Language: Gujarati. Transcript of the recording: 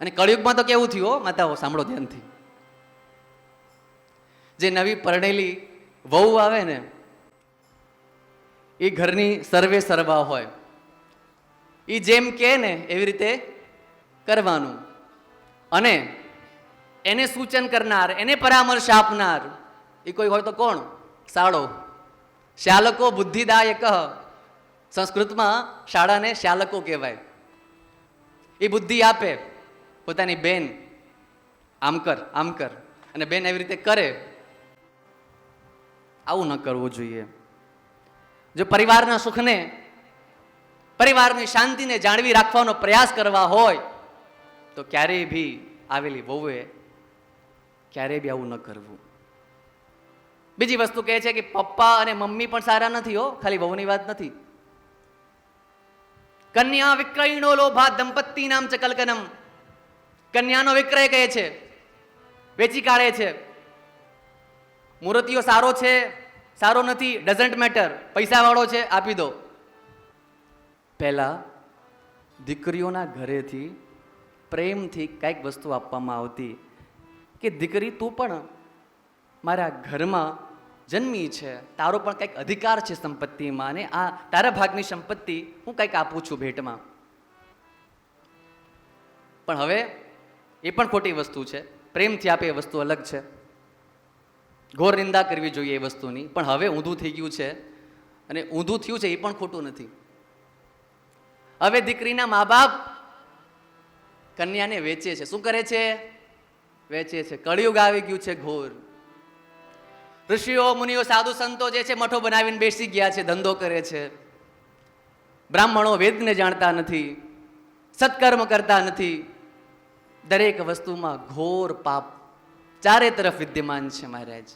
અને કળિયુગમાં તો કેવું થયું માતાઓ, સાંભળો ધ્યાનથી. જે નવી પરણેલી વહુ આવે ને, એ ઘરની સર્વે સર્વા હોય. એ જેમ કે ને, એવી રીતે કરવાનું. અને એને સૂચન કરનાર, એને પરામર્શ આપનાર એ કોઈ હોય તો કોણ? શાળો. શાલકો બુદ્ધિદાયક, સંસ્કૃતમાં શાળાને શાલકો કહેવાય. એ બુદ્ધિ આપે. પોતાની બેન આમ કર આમ કર અને બેન એવી રીતે કરે. આવું ન કરવું જોઈએ. જો પરિવારના સુખને, પરિવારની શાંતિને જાળવી રાખવાનો પ્રયાસ કરવા હોય, તો ક્યારેય બી આવેલી વહુએ ક્યારેય બી આવું ન કરવું. બીજી વસ્તુ કહે છે કે પપ્પા અને મમ્મી પણ સારા નથી હો, ખાલી વહુની વાત નથી. કન્યા વિક્રયણો લોભા દંપતી નામ ચ કલકનમ કન્યાનો વિક્રય કહે છે, વેચી કાઢે છે. મૂર્તિઓ સારો છે, સારો નથી ડઝન્ટ મેટર પૈસાવાળો છે, આપી દો. પહેલા દીકરીઓના ઘરેથી પ્રેમથી કંઈક વસ્તુ આપવામાં આવતી કે દીકરી તું પણ મારા ઘરમાં જન્મી છે, તારો પણ કંઈક અધિકાર છે સંપત્તિમાં અને આ તારા ભાગની સંપત્તિ હું કંઈક આપું છું ભેટમાં. પણ હવે એ પણ ખોટી વસ્તુ છે. પ્રેમથી આપે એ વસ્તુ અલગ છે. ઘોર નિંદા કરવી જોઈએ એ વસ્તુની. પણ હવે ઊંધું થઈ ગયું છે અને ઊંધું થયું છે એ પણ ખોટું નથી. હવે દીકરીના મા બાપ કન્યાને વેચે છે. શું કરે છે? વેચે છે. કળિયુગ આવી ગયું છે ઘોર. ઋષિઓ, મુનિઓ, સાધુ સંતો જે છે મઠો બનાવીને બેસી ગયા છે, ધંધો કરે છે. બ્રાહ્મણો વેદને જાણતા નથી. સત્કર્મ કરતા નથી. દરેક વસ્તુમાં ઘોર પાપ ચારે તરફ વિદ્યમાન છે મહારાજ.